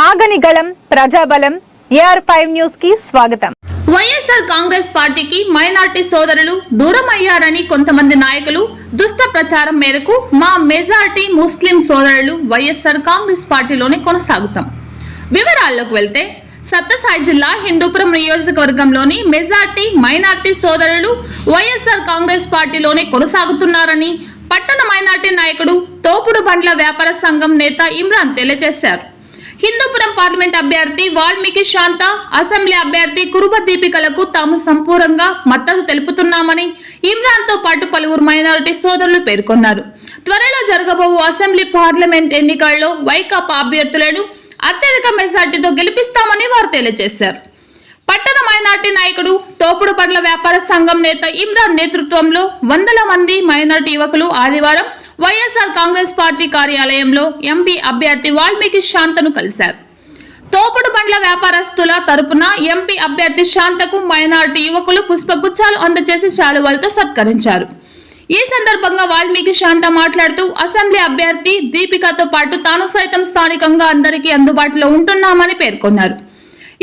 ఆగని గళం ప్రజాబలం AR five న్యూస్కి స్వాగతం. వైఎస్ఆర్ కాంగ్రెస్ పార్టీకి మైనార్టీ సోదరులు దూరం అయ్యారని కొంతమంది నాయకులు దుష్ట ప్రచారం మేరకు మా మెజార్టీ ముస్లిం సోదరులు వైఎస్ఆర్ కాంగ్రెస్ పార్టీలోనే కొనసాగుతాం. వివరాల్లోకి వెళ్తే సత్తసాయి జిల్లా హిందూపురం నియోజకవర్గంలోని మెజార్టీ మైనార్టీ సోదరులు వైఎస్ఆర్ కాంగ్రెస్ పార్టీలోనే కొనసాగుతున్నారని పట్టణ మైనార్టీ నాయకుడు తోపుడు బండ్ల వ్యాపార సంఘం నేత ఇమ్రాన్ తెలియజేశారు. హిందూపురం పార్లమెంట్ అభ్యర్థి వాల్మీకి శాంత అసెంబ్లీ అభ్యర్థి కురుబ దీపికలకు తాము సంపూర్ణంగా మద్దతు తెలుపుతున్నామని ఇమ్రాన్తో పాటు పలువురు మైనారిటీ సోదరులు పేర్కొన్నారు. త్వరలో జరగబోవు అసెంబ్లీ పార్లమెంట్ ఎన్నికల్లో వైకాపా అభ్యర్థులను అత్యధిక మెజార్టీతో గెలిపిస్తామని వారు తెలియజేశారు. పట్టణ మైనార్టీ నాయకుడు తోపుడు పండ్ల వ్యాపార సంఘం నేత ఇమ్రాన్ నేతృత్వంలో వందల మంది మైనార్టీ యువకులు ఆదివారం వైఎస్ఆర్ కాంగ్రెస్ పార్టీ కార్యాలయంలో ఎంపీ అభ్యర్థి వాల్మీకి శాంతను కలిశారు. తోపుడు బండ్ల వ్యాపారస్తుల తరపున ఎంపీ అభ్యర్థి శాంతకు మైనార్టీ యువకులు పుష్పగుచ్చాలు అందజేసి శాలువాలతో సత్కరించారు. ఈ సందర్భంగా వాల్మీకి శాంత మాట్లాడుతూ అసెంబ్లీ అభ్యర్థి దీపికతో పాటు తాను సైతం స్థానికంగా అందరికీ అందుబాటులో ఉంటున్నామని పేర్కొన్నారు.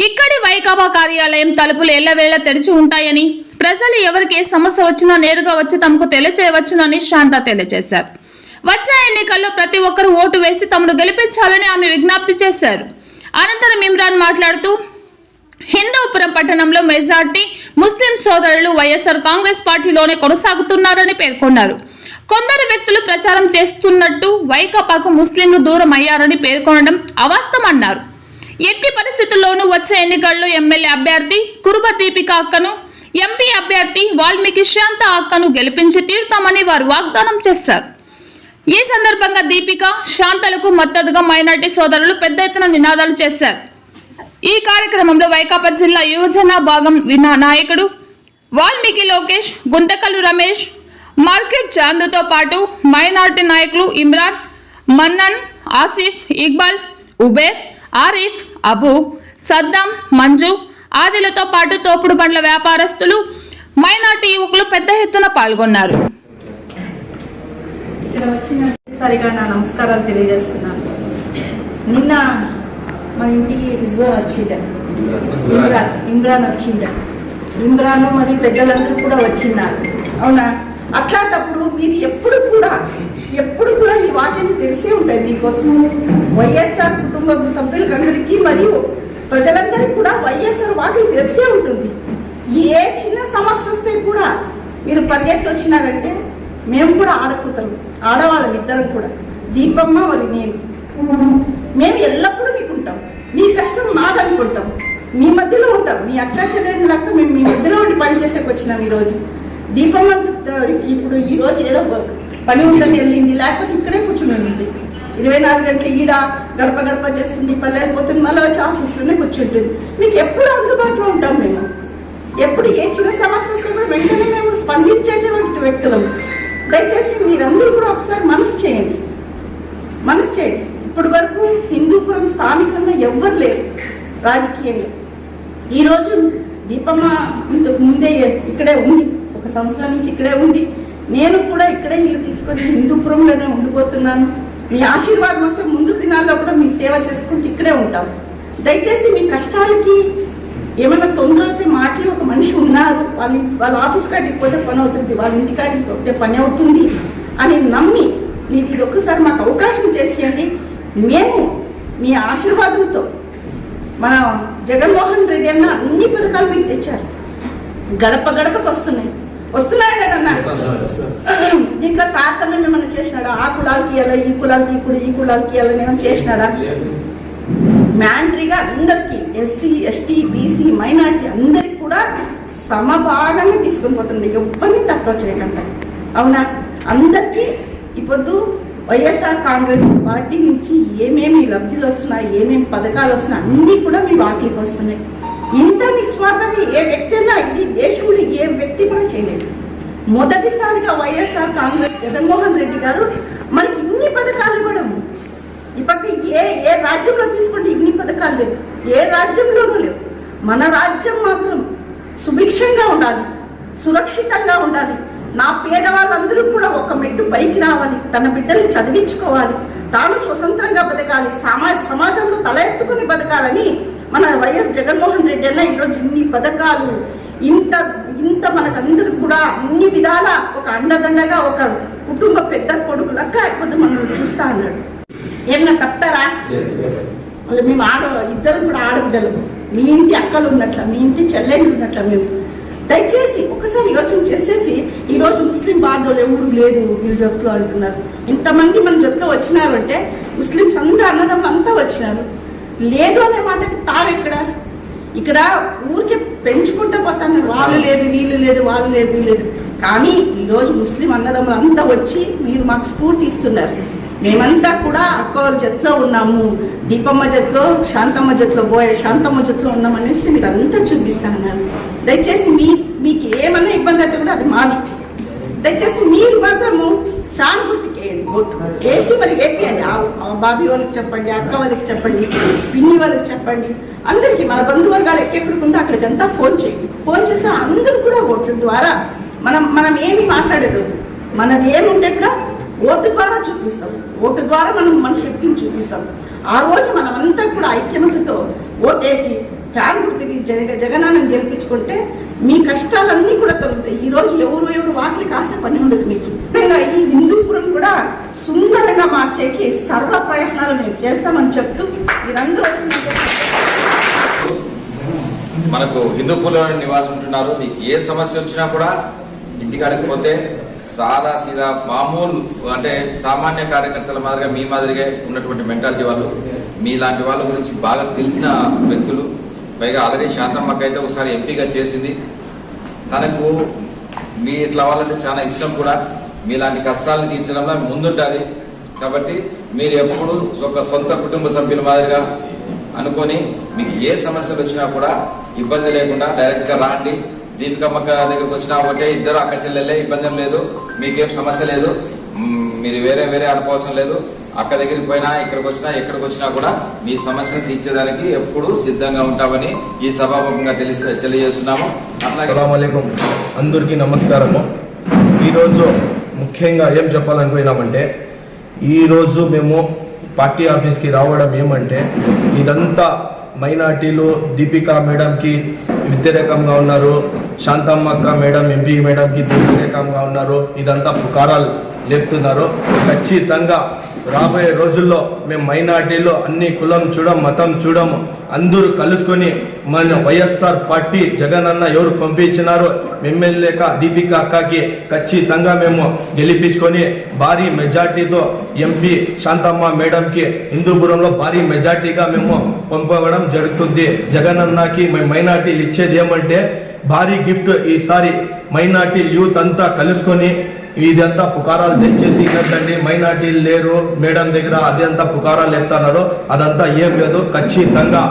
ఇక్కడి వైకాపా కార్యాలయం తలుపులు ఎల్లవేళ తెరిచి ఉంటాయని ప్రజలు ఎవరికి ఏ సమస్య వచ్చినా నేరుగా వచ్చి తమకు తెలియచేయవచ్చునని శాంత తెలియజేశారు. వచ్చే ఎన్నికల్లో ప్రతి ఒక్కరూ ఓటు వేసి తమను గెలిపించాలని ఆమె విజ్ఞప్తి చేశారు. అనంతరం ఇమ్రాన్ మాట్లాడుతూ హిందూపురం పట్టణంలో మెజార్టీ ముస్లిం సోదరులు వైఎస్ఆర్ కాంగ్రెస్ పార్టీలోనే కొనసాగుతున్నారని పేర్కొన్నారు. కొందరు వ్యక్తులు ప్రచారం చేస్తున్నట్టు వైకాపాకు ముస్లింలు దూరం అయ్యారని పేర్కొనడం అవాస్తవమన్నారు. ఎట్టి పరిస్థితుల్లోనూ వచ్చే ఎన్నికల్లో ఎమ్మెల్యే అభ్యర్థి కురుబ దీపిక అక్కను ఎంపీ అభ్యర్థి వాల్మీకి శాంత అక్కను గెలిపించి తీరుతామని వారు వాగ్దానం చేశారు. ఈ సందర్భంగా దీపిక శాంతలకు మద్దతుగా మైనార్టీ సోదరులు పెద్ద ఎత్తున నినాదాలు చేశారు. ఈ కార్యక్రమంలో వైకాపా జిల్లా యువజన భాగం నాయకుడు వాల్మీకి లోకేష్ గుంతకల్లు రమేష్ మార్కెట్ చాందుతో పాటు మైనార్టీ నాయకులు ఇమ్రాన్ మన్నన్ ఆసిఫ్ ఇక్బాల్ ఉబేర్ ఆరిఫ్ అబు సద్దాం మంజు ఆదిలతో పాటు తోపుడు బండ్ల వ్యాపారస్తులు మైనార్టీ యువకులు పెద్ద ఎత్తున పాల్గొన్నారు. ఇక్కడ వచ్చిన సరిగా నా నమస్కారాలు తెలియజేస్తున్నాను. నిన్న మా ఇంటికి రిజర్వ్ వచ్చిండ. ఇమ్రాన్ ఇమ్రాన్ వచ్చిండ. ఇమ్రాన్ మరి పెద్దలందరూ కూడా వచ్చిన్నారు. అవునా? అట్లాంటప్పుడు మీరు ఎప్పుడు కూడా ఎప్పుడు కూడా ఈ వాటిని తెలిసే ఉంటాయి మీకోసం వైఎస్ఆర్ కుటుంబ సభ్యులందరికీ మరియు ప్రజలందరికీ కూడా వైఎస్ఆర్ వాటిని తెలిసే ఉంటుంది. ఏ చిన్న సమస్య వస్తే కూడా మీరు పరిగెత్తి వచ్చినారంటే మేము కూడా ఆడకూతురు ఆడవాళ్ళం ఇద్దరం కూడా. దీపమ్మ మరి నేను. మేము ఎల్లప్పుడూ మీకు ఉంటాం మీ కష్టం మాదనుకుంటాం. మీ మధ్యలో ఉంటాం. మీ అక్క చెల్లెని లెక్క మేము మీ మధ్యలో ఉండి పని చేసేకి వచ్చినాం ఈరోజు. దీపమ్మ ఇప్పుడు ఈరోజు ఏదో పని ఉందని వెళ్ళింది. లేకపోతే ఇక్కడే కూర్చుని ఉంది. ఇరవై నాలుగు గంటలు ఈడ గడప గడప చేస్తుంది పల్లెకి పోతుంది. మళ్ళీ వచ్చి ఆఫీస్లోనే కూర్చుంటుంది. మీకు ఎప్పుడు అందుబాటులో ఉంటాం మేము. ఎప్పుడు ఏ చిన్న సమస్య వస్తే కూడా వెంటనే మేము స్పందించేటువంటి వ్యక్తులం. దయచేసి మీరందరూ కూడా ఒకసారి మనసు చేయండి. మనసు చేయండి. ఇప్పటి వరకు హిందూపురం స్థానికంగా ఎవ్వరు లేరు. రాజకీయంగా. ఈరోజు దీపమ్మ ఇంతకు ముందే ఇక్కడే ఉంది. ఒక సంవత్సరం నుంచి ఇక్కడే ఉంది. నేను కూడా ఇక్కడే ఇల్లు తీసుకొని హిందూపురంలోనే ఉండిపోతున్నాను. మీ ఆశీర్వాదం వస్తే ముందు దినాల్లో కూడా మీ సేవ చేసుకుంటూ ఇక్కడే ఉంటాం. దయచేసి మీ కష్టాలకి ఏమైనా తొందర అయితే మాకి ఒక మనిషి ఉన్నారు. వాళ్ళ వాళ్ళ ఆఫీస్ కాడికి పోతే పని అవుతుంది వాళ్ళ ఇంటి కాడికి పోతే పని అవుతుంది అని నమ్మి మీరు ఇది ఒక్కసారి మాకు అవకాశం చేసేయండి. మేము మీ ఆశీర్వాదంతో మన జగన్మోహన్ రెడ్డి అన్న అన్ని పథకాలు మీకు తెచ్చారు. గడప గడపకు వస్తున్నాయి. వస్తున్నాయి కదన్నా దీంట్లో తారతమ్యం ఏమైనా చేసినాడా? ఆ కులాలకి ఇవ్వాలి ఈ కులాలకి ఈ కుల ఈ కులాలకి ఇవ్వాలని ఏమైనా చేసినాడా? మ్యాండరీగా అందరికీ ఎస్సీ ఎస్టీ బీసీ మైనార్టీ అందరికి కూడా సమభాగంగా తీసుకొని పోతుంది ఎవరిని తక్కువ చేయకుండా. అవునా? అందరికీ ఇప్పుడు వైఎస్ఆర్ కాంగ్రెస్ పార్టీ నుంచి ఏమేమి లబ్ధులు వస్తున్నాయి ఏమేమి పథకాలు వస్తున్నాయి అన్నీ కూడా మీ వాటికి వస్తున్నాయి. ఇంత నిస్వార్థంగా ఏ వ్యక్తి అయినా ఈ దేశంలో ఏ వ్యక్తి కూడా చేయలేదు. మొదటిసారిగా వైఎస్ఆర్ కాంగ్రెస్ జగన్మోహన్ రెడ్డి గారు మనకి ఇన్ని పథకాలు ఇవ్వడం ఇప్పటికీ ఏ ఏ రాజ్యంలో తీసుకుంటే ఇన్ని పథకాలు లేవు. ఏ రాజ్యంలోనూ లేవు. మన రాజ్యం మాత్రం సుభిక్షంగా ఉండాలి సురక్షితంగా ఉండాలి. నా పేదవాళ్ళందరూ కూడా ఒక మెట్టు పైకి రావాలి తన బిడ్డల్ని చదివించుకోవాలి తాను స్వతంత్రంగా బతకాలి సమాజ సమాజంలో తల ఎత్తుకుని బతకాలని మన వైఎస్ జగన్మోహన్ రెడ్డి అన్న ఈరోజు ఇన్ని పథకాలు ఇంత ఇంత మనకందరికి కూడా అన్ని విధాల ఒక అండదండగా ఒక కుటుంబ పెద్ద కొడుకు లెక్క అయిపోతే మనం చూస్తా అన్నాడు. ఏమన్నా తప్పారా వాళ్ళు మేము ఆడ ఇద్దరు కూడా ఆడబిడ్డలు. మీ ఇంటి అక్కలు ఉన్నట్ల మీ ఇంటి చెల్లెళ్ళు ఉన్నట్ల మేము. దయచేసి ఒకసారి యోచన చేసేసి ఈరోజు ముస్లిం బాధలు ఎవరు లేదు వీళ్ళ జొత్తులో అంటున్నారు. ఇంతమంది మన జొత్తులో వచ్చినారు అంటే ముస్లిమ్స్ అందరూ అన్నదమ్ములు అంతా వచ్చినారు. లేదు అనే మాటకి తావు ఎక్కడ ఇక్కడ ఊరికే పెంచుకుంటూ పోతాను వాళ్ళు లేదు వీళ్ళు లేదు వాళ్ళు లేదు వీళ్ళు లేదు. కానీ ఈరోజు ముస్లిం అన్నదమ్ములు అంతా వచ్చి మీరు మాకు స్ఫూర్తి ఇస్తున్నారు. మేమంతా కూడా అక్క వాళ్ళ జట్లో ఉన్నాము. దీపమ్మ జట్లో శాంతమ్మ జట్లో పోయే శాంతమ్మ జట్లో ఉన్నామనేసి మీరు అంతా చూపిస్తున్నారు దయచేసి మీ మీకు ఏమన్నా ఇబ్బంది అయితే కూడా అది మాది. దయచేసి మీరు మాత్రము ఫ్యాన్ గుర్తుకి వేయండి ఓటు. వేసి మరి వేపియండి ఆ బాబీ వాళ్ళకి చెప్పండి అక్క వాళ్ళకి చెప్పండి పిన్ని వాళ్ళకి చెప్పండి. అందరికీ మన బంధువర్గాలు ఎక్కడికి ఉందో అక్కడికి అంతా ఫోన్ చేయండి. ఫోన్ చేసి అందరూ కూడా ఓట్ల ద్వారా మనం మనం ఏమి మాట్లాడేది? మనది ఏముంటే కూడా ఓటు ద్వారా చూపిస్తాం. ఓటు ద్వారా మనం మన శక్తిని చూపిస్తాం. ఆ రోజు మనమంతా కూడా ఐక్యమతతో ఓటేసి ఫ్యాన్ గుర్తుకి జగ జగనాన్ని గెలిపించుకుంటే మీ కష్టాలన్నీ కూడా తొలుగుతాయి. ఈ రోజు ఎవరు ఎవరు వాకిలి కాసే పని ఉండదు మీకు. ఈ హిందూపురం కూడా సుందరంగా మార్చేకి సర్వ ప్రయత్నాలు మేము చేస్తామని చెప్తూ మీరందరూ వచ్చిన మనకు హిందూపురంలో నివాసం ఉంటున్నారు. మీకు ఏ సమస్య వచ్చినా కూడా ఇంటికి అడగకపోతే సాదా సీదా మామూలు అంటే సామాన్య కార్యకర్తల మాదిరిగా మీ మాదిరిగా ఉన్నటువంటి మెంటాలిటీ వాళ్ళు మీ లాంటి వాళ్ళ గురించి బాగా తెలిసిన వ్యక్తులు. పైగా ఆల్రెడీ శాంతమ్మకి అయితే ఒకసారి ఎంపీగా చేసింది. తనకు మీ ఇట్లా వాళ్ళంటే చాలా ఇష్టం కూడా. మీలాంటి కష్టాలను తీర్చడంలో ముందుంటుంది. కాబట్టి మీరు ఎప్పుడు ఒక సొంత కుటుంబ సభ్యుల మాదిరిగా అనుకొని మీకు ఏ సమస్యలు వచ్చినా కూడా ఇబ్బంది లేకుండా డైరెక్ట్గా రాండి. దీపికమ్మక్క దగ్గరకు వచ్చినా ఒకటే ఇద్దరు అక్క చెల్లెలే ఇబ్బంది లేదు. మీకేం సమస్య లేదు. మీరు వేరే వేరే అనుకోవాల్సిన లేదు. అక్క దగ్గరికి పోయినా ఇక్కడికి వచ్చినా ఎక్కడికి వచ్చినా కూడా మీ సమస్యను తీర్చేదానికి ఎప్పుడు సిద్ధంగా ఉంటామని ఈ సభాముఖంగా తెలిసి తెలియజేస్తున్నాము. అట్లాగే అస్సలామలైకుం అందరికీ నమస్కారము. ఈరోజు ముఖ్యంగా ఏం చెప్పాలనుకున్నామంటే ఈరోజు మేము పార్టీ ఆఫీస్కి రావడం ఏమంటే ఇదంతా మైనార్టీలు దీపికా మేడంకి వ్యతిరేకంగా ఉన్నారు. శాంతమ్మక్క మేడం ఎంపీ మేడంకి వ్యతిరేకంగా ఉన్నారు. ఇదంతా పుకారాలు లేపుతున్నారు. ఖచ్చితంగా రాబోయే రోజుల్లో మేము మైనార్టీలో అన్ని కులం చూడం మతం చూడము అందరూ కలుసుకొని మన వైఎస్ఆర్ పార్టీ జగన్ అన్న ఎవరు పంపించినారో ఎమ్మెల్యేక దీపిక అక్కకి ఖచ్చితంగా మేము గెలిపించుకొని భారీ మెజార్టీతో ఎంపీ శాంతమ్మ మేడంకి హిందూపురంలో భారీ మెజార్టీగా మేము పంపడం జరుగుతుంది. జగన్ అన్నకి మేము మైనార్టీలు ఇచ్చేది ఏమంటే భారీ గిఫ్ట్ ఈసారి మైనార్టీ యూత్ అంతా కలుసుకొని ఇదంతా పుకారాలు తెచ్చేసి ఇదంతండి మైనార్టీలు లేరు మేడం దగ్గర అదంతా పుకారాలు చెప్తున్నారు అదంతా ఏం లేదు. ఖచ్చితంగా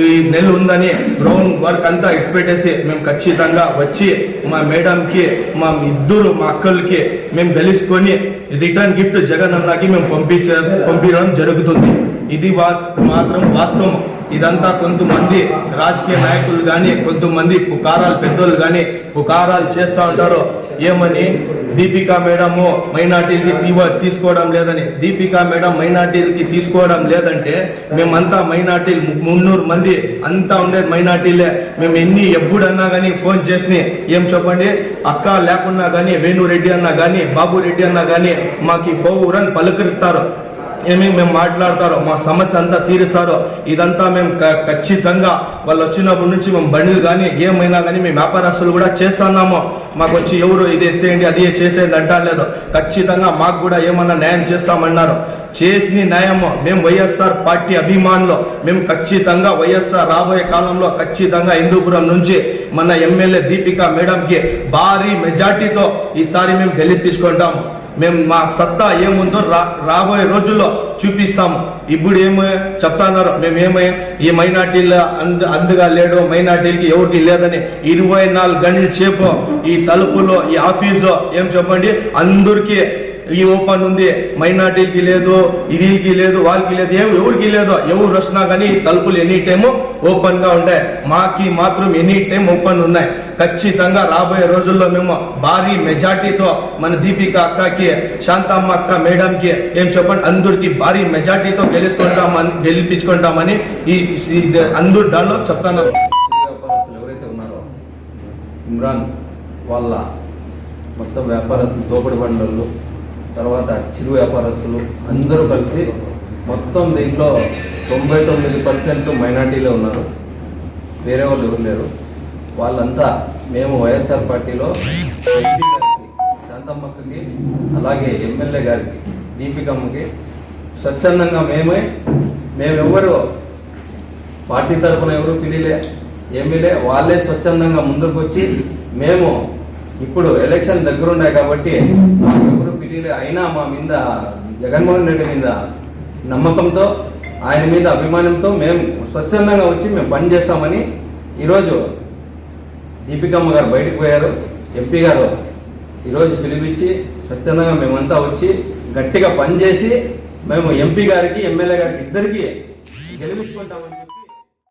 ఈ నెల ఉందని గ్రౌండ్ వర్క్ అంతా ఇచ్చిపెట్టేసి మేము ఖచ్చితంగా వచ్చి మా మేడంకి మా ఇద్దరు మా అక్కలకి మేము గెలుచుకొని రిటర్న్ గిఫ్ట్ జగన్ అన్నకి మేము పంపించ పంపించడం జరుగుతుంది. ఇది వా మాత్రం వాస్తవం. ఇదంతా కొంతమంది రాజకీయ నాయకులు కానీ కొంతమంది పుకారాలు పెద్దోళ్ళు కానీ పుకారాలు చేస్తూ ఉంటారు ఏమని దీపికా మేడము మైనార్టీలకి తీవ తీసుకోవడం లేదని దీపికా మేడం మైనార్టీలకి తీసుకోవడం లేదంటే మేమంతా మైనార్టీలు మున్నూరు మంది అంతా ఉండేది మైనార్టీలే. మేము ఎన్ని ఎప్పుడన్నా కానీ ఫోన్ చేసి ఏం చెప్పండి? అక్క లేకున్నా కానీ వేణురెడ్డి అన్నా కానీ బాబు రెడ్డి అన్నా కానీ మాకు ఫౌరన్ పలుకరిస్తారు. ఏమి మేము మాట్లాడతారో మా సమస్య అంతా తీరుస్తారో ఇదంతా మేము క- ఖచ్చితంగా వాళ్ళు వచ్చినప్పటి నుంచి మేము బండిలు కానీ ఏమైనా కానీ మేము వ్యాపారస్తులు కూడా చేస్తున్నాము. మాకు వచ్చి ఎవరు ఇది ఎత్తేయండి అది చేసేది అంటలేదు ఖచ్చితంగా మాకు కూడా ఏమన్నా న్యాయం చేస్తామన్నారు. చేసిన న్యాయము. మేము వైఎస్ఆర్ పార్టీ అభిమానులు. మేము ఖచ్చితంగా వైఎస్ఆర్ రాబోయే కాలంలో ఖచ్చితంగా హిందూపురం నుంచి మన ఎమ్మెల్యే దీపికా మేడంకి భారీ మెజార్టీతో ఈసారి మేము గెలిపించుకుంటాము. మేము మా సత్తా ఏముందో రా రాబోయే రోజుల్లో చూపిస్తాము. ఇప్పుడు ఏమో చెప్తాన్నారు మేము ఈ మైనార్టీల అందు అందుగా లేడు మైనార్టీలకి ఎవరికి లేదని ఇరవై నాలుగు గంటల చేపు ఈ తలుపులో ఈ ఆఫీసు ఏం చెప్పండి? అందరికీ ఈ ఓపెన్ ఉంది. మైనార్టీకి లేదు వీళ్ళకి లేదు వాళ్ళకి లేదు ఏం ఎవరికి లేదు. ఎవరు వచ్చినా కానీ తలుపులు ఎనీ టైము ఓపెన్గా ఉంటాయి. మాకి మాత్రం ఎనీ టైం ఓపెన్ ఉన్నాయి. ఖచ్చితంగా రాబోయే రోజుల్లో మేము భారీ మెజార్టీతో మన దీపిక అక్కకి శాంతమ్మ అక్క మేడంకి ఏం చెప్పండి అందరికి భారీ మెజార్టీతో గెలుచుకుంటామని గెలిపించుకుంటామని ఈ అందరు దానిలో చెప్తాను చిరు వ్యాపారస్తులు ఎవరైతే ఉన్నారో ఇమ్రాన్ వాళ్ళ మొత్తం వ్యాపారస్తులు తోపుడు బండలు తర్వాత చిరు వ్యాపారస్తులు అందరూ కలిసి మొత్తం దీంట్లో తొంభై తొమ్మిది పర్సెంట్ మైనార్టీలో ఉన్నారు. వేరే వాళ్ళు ఎవరు లేరు. వాళ్ళంతా మేము వైఎస్ఆర్ పార్టీలో ఎంపీ గారికి శాంతమ్మకి అలాగే ఎమ్మెల్యే గారికి దీపికమ్మకి స్వచ్ఛందంగా మేమే మేమెవ్వరు పార్టీ తరఫున ఎవరు పిలిలే ఏమీలే వాళ్ళే స్వచ్ఛందంగా ముందుకు వచ్చి మేము ఇప్పుడు ఎలక్షన్ దగ్గరున్నాయి కాబట్టి ఎవరు పిలిలే అయినా మా మీద జగన్మోహన్ రెడ్డి మీద నమ్మకంతో ఆయన మీద అభిమానంతో మేము స్వచ్ఛందంగా వచ్చి మేము పనిచేస్తామని ఈరోజు దీపికమ్మ గారు బయటకు పోయారు. ఎంపీ గారు ఈరోజు పిలిపించి స్వచ్ఛందంగా మేమంతా వచ్చి గట్టిగా పనిచేసి మేము ఎంపీ గారికి ఎమ్మెల్యే గారికి ఇద్దరికి గెలిపించుకుంటామని